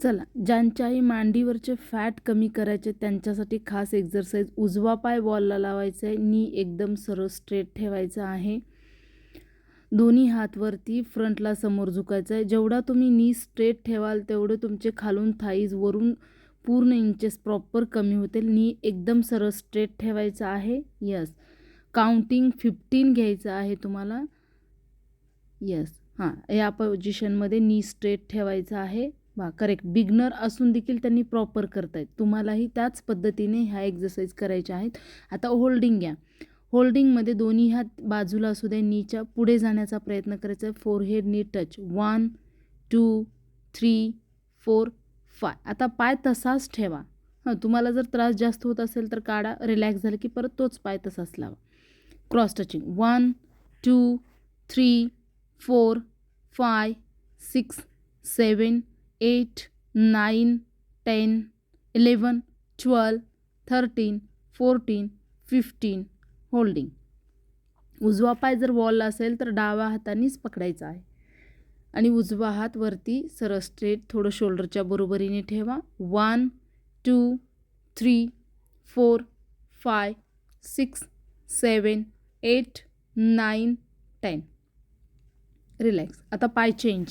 चला ज्यांच्याही मांडीवरचे फॅट कमी करायचे त्यांच्यासाठी खास एक्झरसाइज उजवा पाय वॉलला लावायचा आहे. नी एकदम सरळ स्ट्रेट ठेवायचा आहे. दोन्ही हातवरती फ्रंटला समोर झुकायचं आहे. जेवढा तुम्ही नी स्ट्रेट ठेवाल तेवढे तुमचे खालून थाईज वरून पूर्ण इंचेस प्रॉपर कमी होतील. नी एकदम सरळ स्ट्रेट ठेवायचं आहे. यस काउंटिंग फिफ्टीन घ्यायचं आहे तुम्हाला. यस हां या पोझिशनमध्ये नी स्ट्रेट ठेवायचं आहे. वा करेक्ट बिगनर असून देखील त्यांनी प्रॉपर करतायत. तुम्हालाही त्याच पद्धतीने ह्या एक्झरसाईज करायच्या आहेत. आता होल्डिंग घ्या. होल्डिंगमध्ये दोन्ही हात बाजूला असू द्या नीच्या पुढे जाण्याचा प्रयत्न करायचा आहे. Forehead knee touch one two three four five आता पाय तसाच ठेवा. हां तुम्हाला जर त्रास जास्त होत असेल तर काढा. रिलॅक्स झालं की परत तोच पाय तसाच लावा. Cross touching one two three four five six seven eight nine ten eleven twelve thirteen fourteen fifteen. Holding. उजवा पाय जर वॉलला असेल तर डाव्या हातानेच पकडायचा आहे. आणि उजवा हात वरती सरळ स्ट्रेट थोडं शोल्डरच्या बरोबरीने ठेवा. One two three four five six seven eight nine ten relax आता पाय चेंज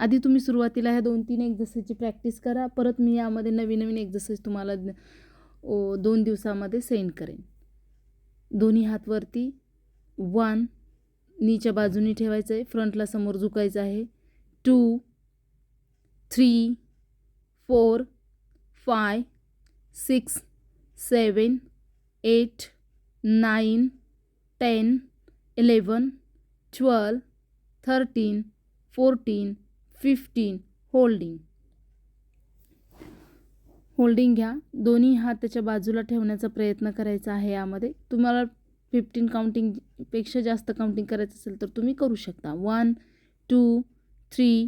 आधी तुम्ही सुरुवातीला ह्या दोन तीन एक्झरसाईजची प्रॅक्टिस करा. परत मी यामध्ये नवीन नवीन एक्झरसाईज तुम्हाला दोन दिवसामध्ये सेंड करेन. दोन्ही हातवरती वन नीच्या बाजूनी ठेवायचं आहे. फ्रंटला समोर झुकायचं आहे. Two three four five six seven eight nine ten eleven twelve thirteen fourteen fifteen holding holding घ्या. दोन्ही हात त्याच्या बाजूला ठेवण्याचा प्रयत्न करायचा आहे यामध्ये. तुम्हाला फिफ्टीन काउंटिंगपेक्षा जास्त काउंटिंग करायचं असेल तर तुम्ही करू शकता. One two three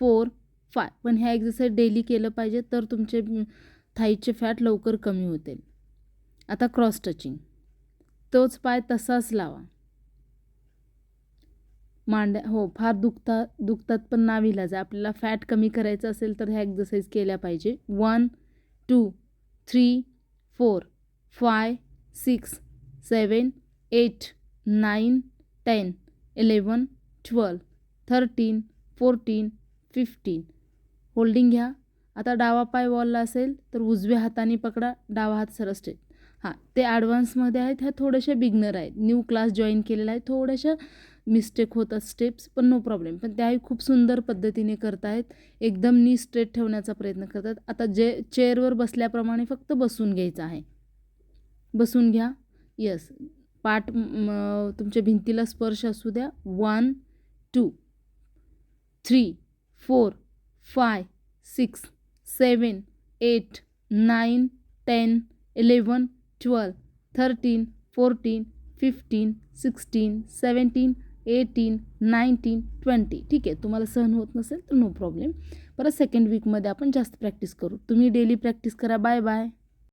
four five पण ह्या एक्झरसाईज डेली केलं पाहिजे तर तुमचे थाईचे फॅट लवकर कमी होतील. आता क्रॉस टचिंग तोच पाय तसाच लावा. मांड्या हो फार दुखता दुखतात पण नाविलाज आहे. आपल्याला फॅट कमी करायचं असेल तर ह्या एक्झरसाईज केल्या पाहिजे. One two three four five six seven eight nine ten eleven twelve thirteen fourteen fifteen holding घ्या. आता डावा पाय वॉलला असेल तर उजव्या हाताने पकडा. डावा हात सरस ठेव. हां ते ॲडव्हान्समध्ये आहेत. ह्या थोड्याशा बिगनर आहेत. न्यू क्लास जॉईन केलेला आहे. थोड्याशा मिस्टेक होतात स्टेप्स पण नो प्रॉब्लेम पण त्याही खूप सुंदर पद्धतीने करतायत. एकदम नी स्ट्रेट ठेवण्याचा प्रयत्न करतात. आता जे चेअरवर बसल्याप्रमाणे फक्त बसून घ्यायचं आहे. बसून घ्या. यस पाठ तुमच्या भिंतीला स्पर्श असू द्या. One two three four five six seven eight nine ten eleven twelve thirteen fourteen fifteen sixteen seventeen eighteen nineteen twenty. ठीक आहे तुम्हाला सहन होत नसेल तर नो प्रॉब्लेम परत सेकंड वीकमध्ये आपण जास्त प्रॅक्टिस करू. तुम्ही डेली प्रॅक्टिस करा. Bye bye